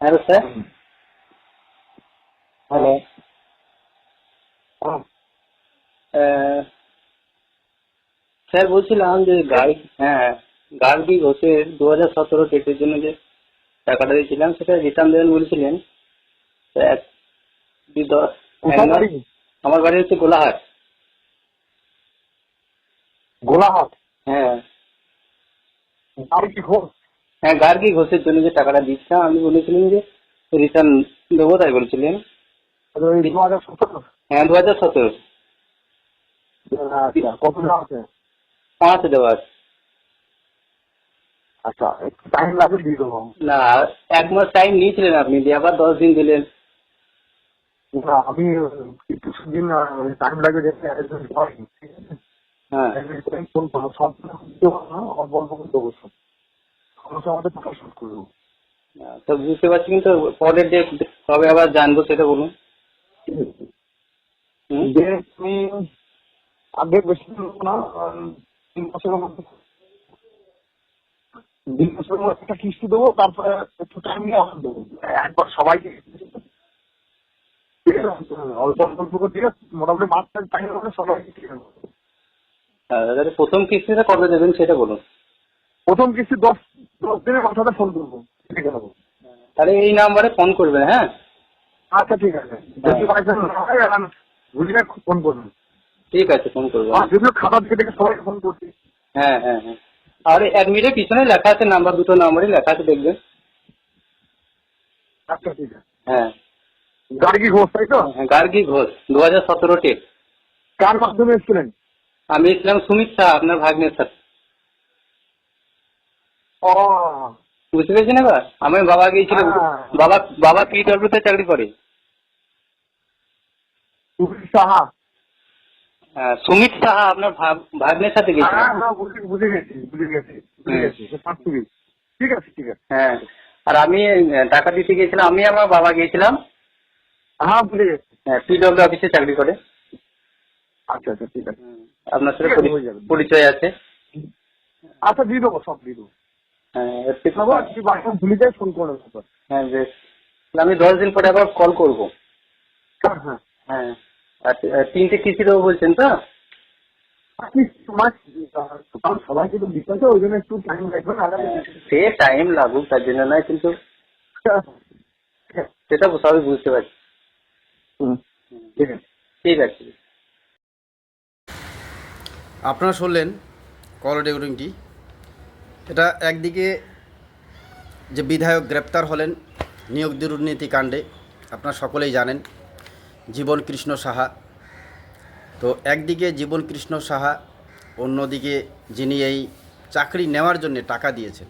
Hello sir. Hello. Sir বলছিলাম যে গাড়ি হ্যাঁ গার্গি ঘোষের দু হাজার সতেরো টেটের জন্য যে টাকাটা দিয়েছিলাম সেটা রিটার্ন দেবেন বলেছিলেন? আমার বাড়ি হচ্ছে গোলাহাট গোলাহাট হ্যাঁ। খোঁজ হ্যাঁ গার্গি ঘোষের জন্য যে টাকাটা দিচ্ছিলাম আমি বলেছিলেন যে রিটার্ন দেবো তাই বলছিলেন। ওই দু হাজার সতেরো? হ্যাঁ দু হাজার সতেরো। আচ্ছা কত আছে? পাঁচ দেওয়া আছে। আচ্ছা টাইম লাগবে দিয়ে দেবো। না এক মাস টাইম নিয়েছিলেন আপনি দিয়ে আবার দশ দিন দিলেন। আমি কিছুদিন টাইম লাগবে ঠিক আছে হ্যাঁ। ফোন করব সব দিতে পারব না অল্প অল্প করে দেবো সব। সমস্যা আমাদের টাকা শোধ করে দেবো তো বুঝতে পারছি কিন্তু পরের ডেট কবে আবার জানব সেটা বলুন। ঠিক যে তুমি আগে বেশি না তিন বছরের মধ্যে তিন বছরের মধ্যে একটা কিস্তি দেবো তারপরে একটু টাইম নিয়ে আবার দেবো। একবার সবাইকে ঠিক আছে? অল্প অল্প করে দিয়ে মোটামুটি মাসের টাইম হলে সবাইকে ঠিক আছে হ্যাঁ, প্রথম কিস্তিটা কবে দেবেন সেটা বলুন। প্রথম কিস্তি দশ দশ দিনের মাথাতে ফোন করব। ঠিক আছে তাহলে এই নাম্বারে ফোন করবেন হ্যাঁ? আচ্ছা ঠিক আছে। যদি হয় বুঝলে ফোন করবেন ঠিক আছে ফোন করব। যদিও খাতা থেকে থেকে সবাইকে ফোন করছি। হ্যাঁ হ্যাঁ হ্যাঁ। আর অ্যাডমিটের পিছনে লেখা আছে নাম্বার দুটো নাম্বারই লেখা আছে দেখবেন। আচ্ছা ঠিক আছে। হ্যাঁ। কি ঘোষ তাই তো? হ্যাঁ, গার্গী ঘোষ দু হাজার সতেরো টেট। কার মাধ্যমে এসেছিলেন? আমি ইসলাম সুমিত শাহ আপনার ভাগ্নের সাথে। বুঝতে পেরেছেন এবার? আমার বাবা গিয়েছিল হ্যাঁ। বাবা বাবা পিডব্লিউতে চাকরি করে। সাহা। হ্যাঁ, সুমিত সাহা আপনার ভাগ- ভাগ্নের সাথে গিয়েছিল হ্যাঁ হ্যাঁ বুঝে বুঝে গেছি বুঝে গেছি বুঝে গেছি ঠিক আছে ঠিক আছে। হ্যাঁ আর আমি টাকা দিতে গিয়েছিলাম আমি আমার বাবা গিয়েছিলাম। হ্যাঁ বুঝে গেছি। হ্যাঁ পিডব্লিউ অফিসে চাকরি করে। আচ্ছা আচ্ছা ঠিক আছে। আপনার সাথে হয়ে। পরিচয় আছে। আচ্ছা দিয়ে দেবো সব দিয়ে দেবো। হ্যাঁ হ্যাঁ বেশ। তাহলে আমি দশ দিন পরে আবার কল করব। হ্যাঁ হ্যাঁ। হ্যাঁ তিনটে কিস্তি দেবো বলছেন তো? আপনি তোমার কারণ তো ওই জন্য একটু টাইম লাগবে না সে টাইম লাগুক তার জন্য নয় কিন্তু সেটা সবই বুঝতে পারছি। হুম, ঠিক আছে। ঠিক আছে। আপনারা শুনলেন কল রেকর্ডিংটি এটা একদিকে যে বিধায়ক গ্রেপ্তার হলেন নিয়োগ দুর্নীতি কাণ্ডে, আপনারা সকলেই জানেন, জীবন কৃষ্ণ সাহা। তো একদিকে জীবন কৃষ্ণ সাহা, অন্যদিকে যিনি এই চাকরি নেওয়ার জন্য টাকা দিয়েছেন।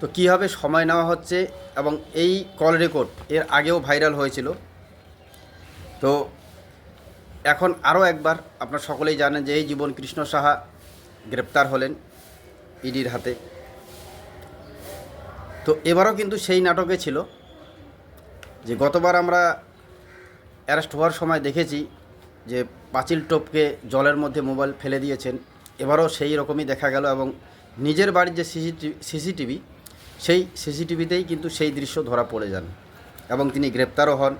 তো কীভাবে সময় নেওয়া হচ্ছে এবং এই কল রেকর্ড এর আগেও ভাইরাল হয়েছিল। তো এখন আরও একবার আপনার সকলেই জানেন যে এই জীবন কৃষ্ণ সাহা গ্রেপ্তার হলেন। ইডির হাতে। তো এবারও কিন্তু সেই নাটকে ছিল, যে গতবার আমরা অ্যারেস্ট হওয়ার সময় দেখেছি যে পাঁচিল টোপকে জলের মধ্যে মোবাইল ফেলে দিয়েছেন। এবারও সেই রকমই দেখা গেল এবং নিজের বাড়ির যে সিসিটিভি সিসিটিভি, সেই সিসিটিভিতেই কিন্তু সেই দৃশ্য ধরা পড়ে যান এবং তিনি গ্রেপ্তারও হন।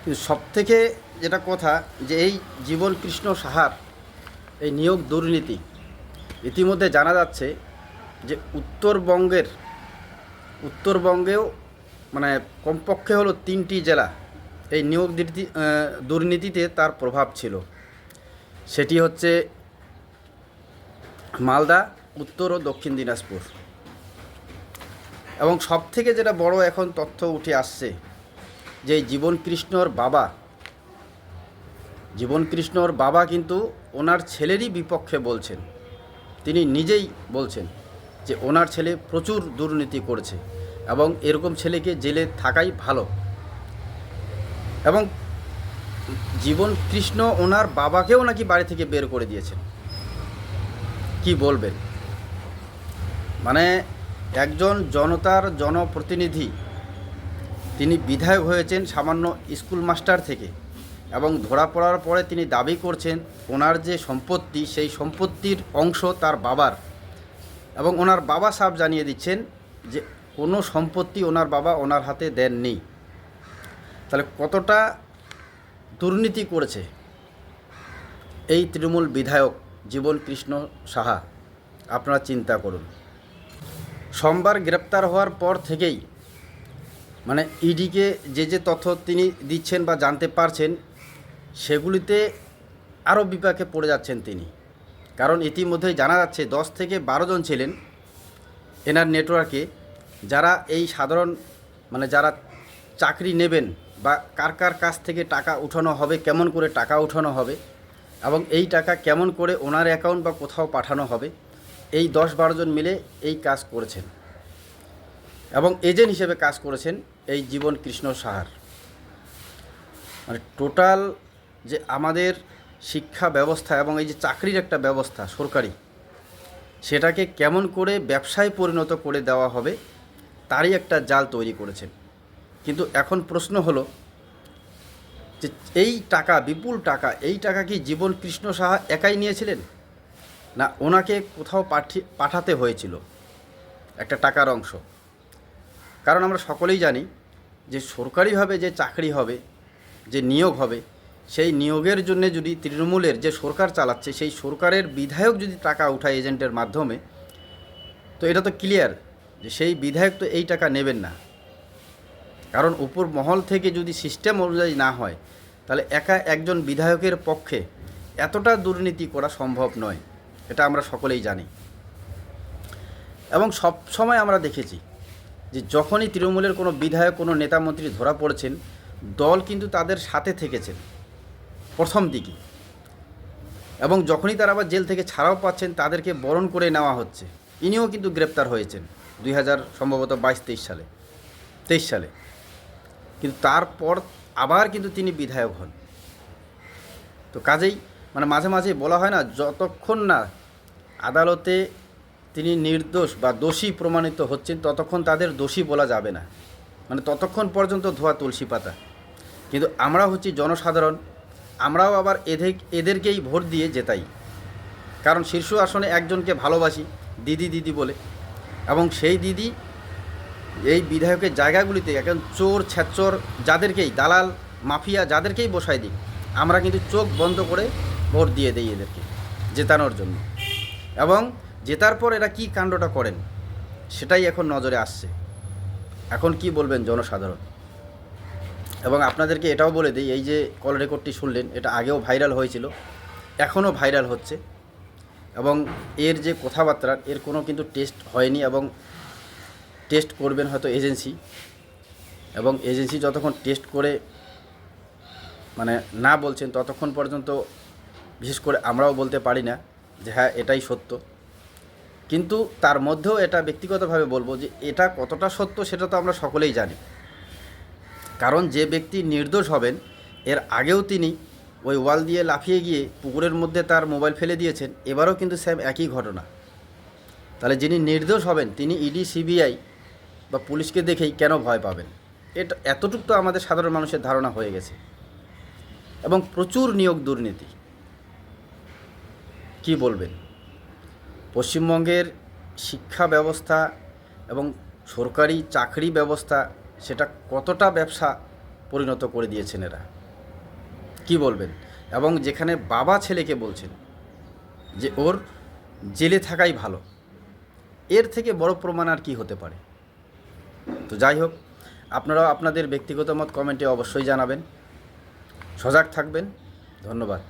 কিন্তু সবথেকে যেটা কথা যে এই জীবন কৃষ্ণ সাহার এই নিয়োগ দুর্নীতি ইতিমধ্যে জানা যাচ্ছে যে উত্তরবঙ্গের, উত্তরবঙ্গেও মানে কমপক্ষে হলো তিনটি জেলা এই নিয়োগ দুর্নীতি- দুর্নীতিতে তার প্রভাব ছিল। সেটি হচ্ছে মালদা, উত্তর ও দক্ষিণ দিনাজপুর। এবং সবথেকে যেটা বড় এখন তথ্য উঠে আসছে যে জীবন কৃষ্ণর বাবা জীবন কৃষ্ণর বাবা কিন্তু ওনার ছেলেরই বিপক্ষে বলছেন। তিনি নিজেই বলছেন যে ওনার ছেলে প্রচুর দুর্নীতি করেছে এবং এরকম ছেলেকে জেলে থাকাই ভালো। এবং জীবন কৃষ্ণ ওনার বাবাকেও নাকি বাড়ি থেকে বের করে দিয়েছেন। কি বলবেন? মানে একজন জনতার জনপ্রতিনিধি, তিনি বিধায়ক হয়েছেন সামান্য স্কুল মাস্টার থেকে। এবং ধরা পড়ার পরে তিনি দাবি করছেন, ওনার যে সম্পত্তি, সেই সম্পত্তির অংশ তার বাবার। এবং ওনার বাবা সাহেব জানিয়ে দিচ্ছেন যে, কোনো সম্পত্তি ওনার বাবা ওনার হাতে দেননি। তাহলে কতটা দুর্নীতি করেছে এই তৃণমূল বিধায়ক জীবন কৃষ্ণ সাহা? আপনারা চিন্তা করুন। সোমবার গ্রেপ্তার হওয়ার পর থেকেই মানে ইডিকে যে যে তথ্য তিনি দিচ্ছেন বা জানতে পারছেন সেগুলিতে আরও বিপাকে পড়ে যাচ্ছেন তিনি। কারণ ইতিমধ্যেই জানা যাচ্ছে দশ থেকে বারো জন ছিলেন এনার নেটওয়ার্কে যারা এই সাধারণ মানে যারা চাকরি নেবেন বা কার কার কাছ থেকে টাকা উঠানো হবে, কেমন করে টাকা উঠানো হবে এবং এই টাকা কেমন করে ওনার অ্যাকাউন্ট বা কোথাও পাঠানো হবে, এই দশ জন মিলে এই কাজ করেছেন এবং এজেন্ট হিসেবে কাজ করেছেন এই জীবন কৃষ্ণ সাহার। মানে টোটাল যে আমাদের শিক্ষা ব্যবস্থা এবং এই যে চাকরির একটা ব্যবস্থা সরকারি, সেটাকে কেমন করে ব্যবসায় পরিণত করে দেওয়া হবে, তারই একটা জাল তৈরি করেছেন। কিন্তু এখন প্রশ্ন হলো যে এই টাকা, বিপুল টাকা, এই টাকা কি জীবন কৃষ্ণ সাহা একাই নিয়েছিলেন? না, ওনাকে কোথাও পাঠি, পাঠাতে হয়েছিল একটা টাকার অংশ। কারণ আমরা সকলেই জানি যে সরকারিভাবে যে চাকরি হবে, যে নিয়োগ হবে সেই নিয়োগের জন্য যদি তৃণমূলের যে সরকার চালাচ্ছে, সেই সরকারের বিধায়ক যদি টাকা উঠায় এজেন্টের মাধ্যমে, তো এটা তো ক্লিয়ার যে সেই বিধায়ক তো এই টাকা নেবেন না। কারণ উপর মহল থেকে যদি সিস্টেম অনুযায়ী না হয়, তাহলে একা একজন বিধায়কের পক্ষে এতটা দুর্নীতি করা সম্ভব নয়, এটা আমরা সকলেই জানি। এবং সব সময় আমরা দেখেছি যে যখনই তৃণমূলের কোনো বিধায়ক, কোনো নেতা মন্ত্রী ধরা পড়েছেন, দল কিন্তু তাদের সাথে থেকেছেন। প্রথম দিকে। এবং যখনই তারা আবার জেল থেকে ছাড়াও পাচ্ছেন, তাদেরকে বরণ করে নেওয়া হচ্ছে। ইনিও কিন্তু গ্রেপ্তার হয়েছেন দুই হাজার সম্ভবত বাইশ, তেইশ সালে। তেইশ সালে। কিন্তু তারপর আবার কিন্তু তিনি বিধায়ক হন। তো কাজেই মানে মাঝে মাঝে বলা হয় না, যতক্ষণ না আদালতে তিনি নির্দোষ বা দোষী প্রমাণিত হচ্ছেন, ততক্ষণ তাদের দোষী বলা যাবে না। মানে ততক্ষণ পর্যন্ত ধোয়া তুলসী পাতা। কিন্তু আমরা হচ্ছি জনসাধারণ আমরাও আবার এদের এদেরকেই ভোট দিয়ে জেতাই। কারণ শীর্ষ আসনে একজনকে ভালোবাসি, দিদি দিদি বলে। এবং সেই দিদি এই বিধায়কের জায়গাগুলিতে এখন চোর, ছ্যাচোর যাদেরকেই, দালাল, মাফিয়া যাদেরকেই বসাই দিই আমরা কিন্তু চোখ বন্ধ করে ভোট দিয়ে দিই এদেরকে জেতানোর জন্য। এবং জেতার পর এরা কি কাণ্ডটা করেন, সেটাই এখন নজরে আসছে। এখন কি বলবেন জনসাধারণ? এবং আপনাদেরকে এটাও বলে দিই, এই যে কল রেকর্ডটি শুনলেন, এটা আগেও ভাইরাল হয়েছিল, এখনও ভাইরাল হচ্ছে এবং এর যে কথাবার্তা, এর কোনো কিন্তু টেস্ট হয়নি এবং টেস্ট করবেন হয়তো এজেন্সি এবং এজেন্সি যতক্ষণ টেস্ট করে মানে না বলছেন, ততক্ষণ পর্যন্ত বিশেষ করে আমরাও বলতে পারি না যে হ্যাঁ এটাই সত্য। কিন্তু তার মধ্যেও এটা ব্যক্তিগতভাবে বলব যে এটা কতটা সত্য সেটা তো আমরা সকলেই জানি। কারণ যে ব্যক্তি নির্দোষ হবেন, এর আগেও তিনি ওই ওয়াল দিয়ে লাফিয়ে গিয়ে পুকুরের মধ্যে তার মোবাইল ফেলে দিয়েছেন, এবারও কিন্তু স্যাম একই ঘটনা। তাহলে যিনি নির্দোষ হবেন, তিনি ইডি সিবিআই বা পুলিশকে দেখেই কেন ভয় পাবেন? এটা, এতটুক তো আমাদের সাধারণ মানুষের ধারণা হয়ে গেছে। এবং প্রচুর নিয়োগ দুর্নীতি। কি বলবেন? পশ্চিমবঙ্গের শিক্ষা ব্যবস্থা এবং সরকারি চাকরি ব্যবস্থা সেটা কতটা ব্যবসা পরিণত করে দিয়েছেন এরা? কি বলবেন? এবং যেখানে বাবা ছেলেকে বলছেন যে ওর জেলে থাকাই ভালো, এর থেকে বড় প্রমাণ আর কি হতে পারে? তো যাই হোক, আপনারাও আপনাদের ব্যক্তিগত মত কমেন্টে অবশ্যই জানাবেন। সজাগ থাকবেন। ধন্যবাদ।